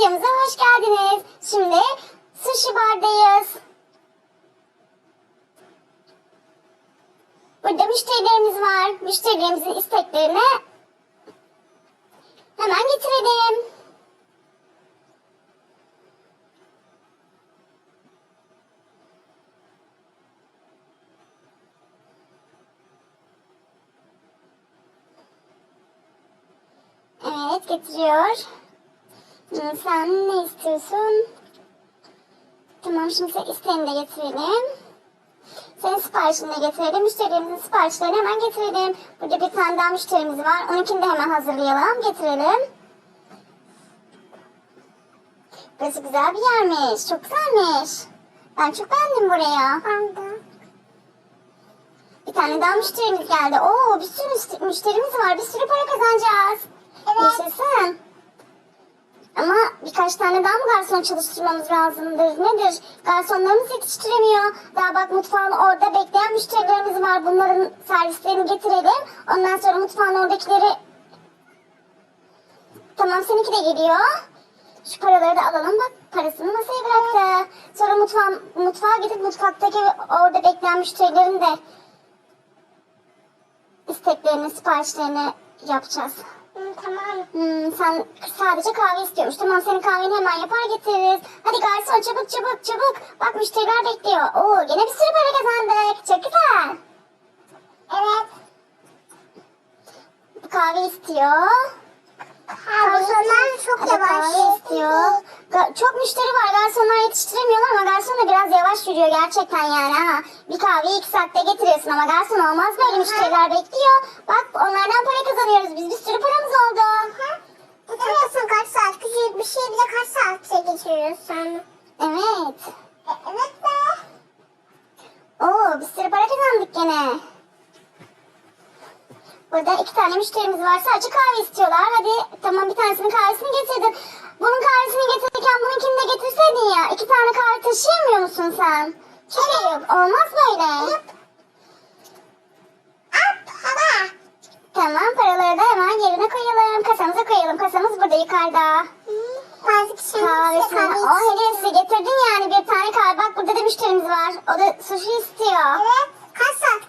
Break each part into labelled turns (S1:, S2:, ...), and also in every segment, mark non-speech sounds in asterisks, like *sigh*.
S1: Videomuza hoş geldiniz. Şimdi sushi bardayız. Burada müşterilerimiz var. Müşterilerimizin isteklerini hemen getirelim. Evet getiriyor. Hmm, Sen ne istiyorsun? Tamam şimdi sen isteğini de getirelim. Senin siparişini de getirelim. Müşterilerimizin siparişlerini hemen getirelim. Burada bir tane daha müşterimiz var. Onunkini de hemen hazırlayalım. Getirelim. Burası güzel bir yermiş. Çok güzelmiş. Ben çok beğendim buraya.
S2: Ben de.
S1: Bir tane daha müşterimiz geldi. Oo bir sürü müşte- müşterimiz var. Bir sürü para kazanacağız.
S2: Evet.
S1: Yaşasın. Ama birkaç tane daha mı garson çalıştırmamız lazımdır? Nedir? Garsonlarımız yetiştiremiyor. Daha bak mutfağın orada bekleyen müşterilerimiz var. Bunların servislerini getirelim. Ondan sonra mutfağın oradakileri... Tamam seninki de geliyor. Şu paraları da alalım. Bak parasını masaya bıraktı. Sonra mutfağa, mutfağa gidip mutfaktaki orada bekleyen müşterilerin de isteklerini, siparişlerini yapacağız.
S2: Hı, tamam.
S1: Hmm, sen sadece kahve istiyormuş. Tamam senin kahveni hemen yapar getiririz. Hadi garson çabuk çabuk çabuk. Bak müşteriler bekliyor. Oo gene bir sürü para kazandık. Çok güzel.
S2: Evet.
S1: Kahve istiyor.
S2: Garsonlar çok yavaş.
S1: istiyor. Ga- çok müşteri var. Garsonlar yetiştiremiyorlar ama garson da biraz yavaş yürüyor gerçekten yani ha. Bir kahveyi iki saatte getiriyorsun ama garson olmaz böyle müşteriler bekliyor. Bak onlardan para kazanıyoruz. Biz bir sürü paramız oldu.
S2: Getiriyorsun kaç saat? Küçücük bir şey bile kaç saat geçiriyorsun?
S1: Evet.
S2: E, evet be.
S1: Oo bir sürü para kazandık gene. Burada iki tane müşterimiz var. Sadece kahve istiyorlar. Hadi tamam bir tanesinin kahvesini getirdin. Bunun kahvesini getirirken bununkini de getirseydin ya. İki tane kahve taşıyamıyor musun sen? Çok ayıp. Olmaz böyle.
S2: At hava.
S1: Tamam paraları da hemen yerine koyalım. Kasamıza koyalım. Kasamız burada yukarıda.
S2: Kişinin
S1: Kahvesini.
S2: kahve
S1: O
S2: içiyor.
S1: hediyesi getirdin yani bir tane kahve. Bak burada da müşterimiz var. O da sushi istiyor.
S2: Evet.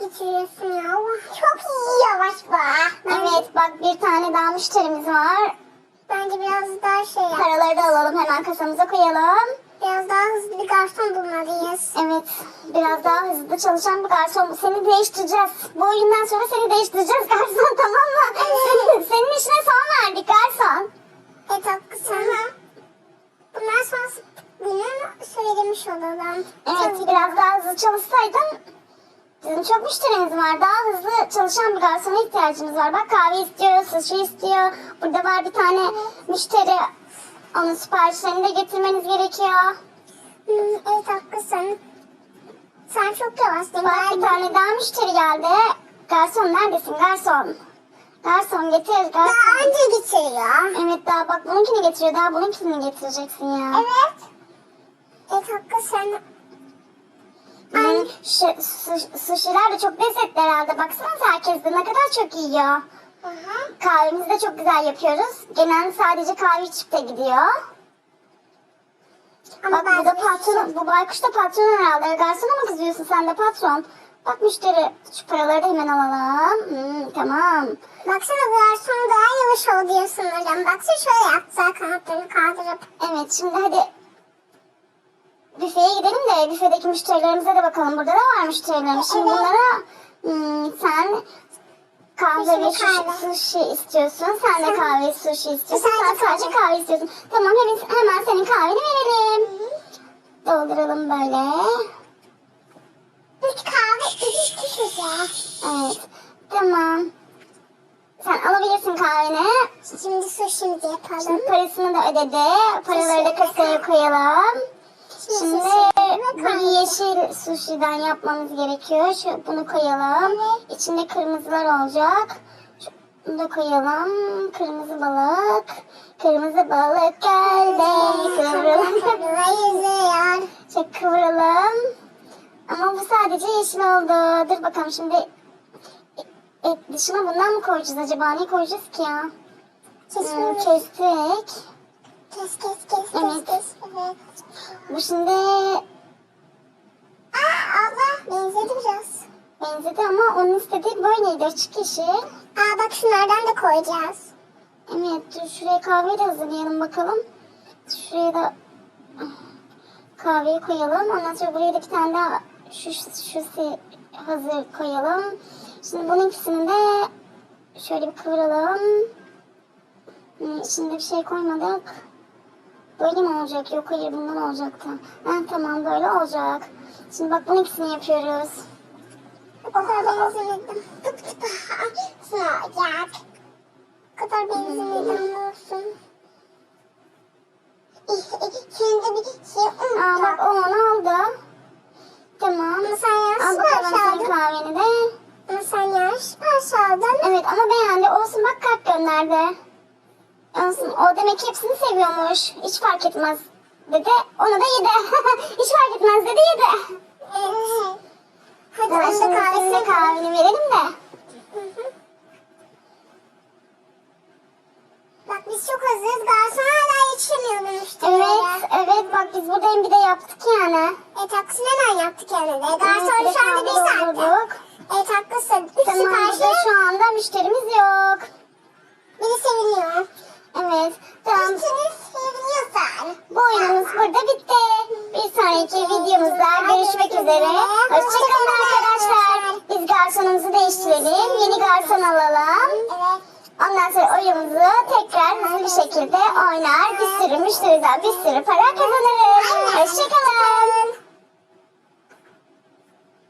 S2: Geçiriyorsun ya? Çok iyi yavaş be.
S1: Evet bak bir tane daha müşterimiz var.
S2: Bence biraz daha şey yap.
S1: Paraları da alalım hemen kasamıza koyalım.
S2: Biraz daha hızlı bir garson bulmalıyız.
S1: Evet biraz daha hızlı çalışan bir garson. Seni değiştireceğiz. Bu oyundan sonra seni değiştireceğiz garson *laughs* tamam mı? Senin, senin işine son verdik garson.
S2: Evet haklısın. Bundan sonra günü söylemiş olalım.
S1: Evet biraz daha hızlı çalışsaydın Bizim çok müşterimiz var. Daha hızlı çalışan bir garsona ihtiyacımız var. Bak kahve istiyor, sushi istiyor. Burada var bir tane müşteri. Onun siparişlerini de getirmeniz gerekiyor.
S2: Hmm, evet haklısın. Sen çok yavaşsın.
S1: Bak bir tane daha müşteri geldi. Garson neredesin garson? Garson getir garson.
S2: daha önce getiriyor.
S1: Evet daha bak bununkini getiriyor. Daha bununkini getireceksin ya.
S2: Evet. Evet haklısın.
S1: Hmm, şu, su, sushiler de çok lezzetli herhalde. Baksanıza herkes de ne kadar çok yiyor.
S2: Aha.
S1: Kahvemizi de çok güzel yapıyoruz. Genelde sadece kahve içip de gidiyor.
S2: Ama
S1: Bak bu da patron, bu baykuş da patron herhalde. Garsona mı kızıyorsun sen de patron? Bak müşteri, şu paraları da hemen alalım. Hmm, tamam.
S2: Baksana garson daha yavaş ol diyorsun hocam. Baksana şöyle yaptı kanatlarını kaldırıp.
S1: Evet şimdi hadi büfeye gidelim de büfedeki müşterilerimize de bakalım. Burada da var müşterilerimiz. Şimdi
S2: Evet.
S1: bunlara hmm, sen kahve ve
S2: Sushi,
S1: istiyorsun. Sen de kahve sushi istiyorsun. Sen
S2: Sadece kahve
S1: istiyorsun. Tamam hemen, hemen senin kahveni verelim. Dolduralım böyle.
S2: Üç kahve, üç kişi
S1: Evet. Tamam. Sen alabilirsin kahveni.
S2: Şimdi sushi'mizi yapalım.
S1: Şimdi parasını da ödedi. Paraları da kasaya koyalım. Şimdi bu yeşil sushi'den yapmamız gerekiyor. Şu, bunu koyalım. İçinde kırmızılar olacak. Bunu da koyalım. Kırmızı balık. Kırmızı balık.
S2: Kırmızı yüzüyor.
S1: Çok kıvralım. Ama bu sadece yeşil oldu. Dur bakalım şimdi et dışına bundan mı koyacağız acaba? Ne koyacağız ki ya? Hmm,
S2: Kesin.
S1: kestik.
S2: Kes kes kes kes
S1: Evet.
S2: kes. Evet.
S1: Bu şimdi
S2: abla benzedi biraz.
S1: benzedi ama onun istediği böyleydi açık yeşil.
S2: Aa bak şunlardan da koyacağız.
S1: Evet dur şuraya kahveyi de hazırlayalım bakalım. Şuraya da kahveyi koyalım. Ondan sonra buraya da bir tane daha şu, şu hazır koyalım. Şimdi bunun ikisini de şöyle bir kıvıralım. Hmm, içinde bir şey koymadık. Böyle mi olacak? Yok hayır bundan olacaktı. Ha, tamam böyle olacak. Şimdi bak bunun ikisini yapıyoruz.
S2: Kadar benzemedim. O kadar benzemedim olsun. Şimdi bir şey
S1: Aa bak o onu aldı. Tamam.
S2: Ama sen yanlış aldın.
S1: kahveni de.
S2: Ama sen yanlış sipariş aldın.
S1: Evet ama beğendi. Olsun bak kalp gönderdi. Olsun. O demek hepsini seviyormuş. Hiç fark etmez dedi. Onu da yedi. *laughs* Hiç fark etmez dedi yedi.
S2: Hadi
S1: senin de
S2: kahvesini
S1: kahveni verelim de.
S2: Bak biz çok hazırız. Garson hala yetişemiyordu müşterilere.
S1: Evet, evet bak biz burada hem bir de yaptık yani.
S2: Evet haklısın hemen yaptık yani de. Garson
S1: Evet,
S2: şu anda bir saatte. Evet haklısın. Üç
S1: Tamam
S2: siparişi
S1: şu anda müşterimiz yok.
S2: beni seviniyor.
S1: Evet. Tamam.
S2: Üstünü seviniyorsan.
S1: Bu oyunumuz burada bitti. Bir sonraki videomuzda görüşmek üzere. Hoşçakalın arkadaşlar. Biz garsonumuzu değiştirelim. Yeni garson alalım.
S2: Evet.
S1: Ondan sonra oyunumuzu tekrar hızlı bir şekilde oynar. Bir sürü müşteriden bir sürü para kazanırız. Hoşçakalın.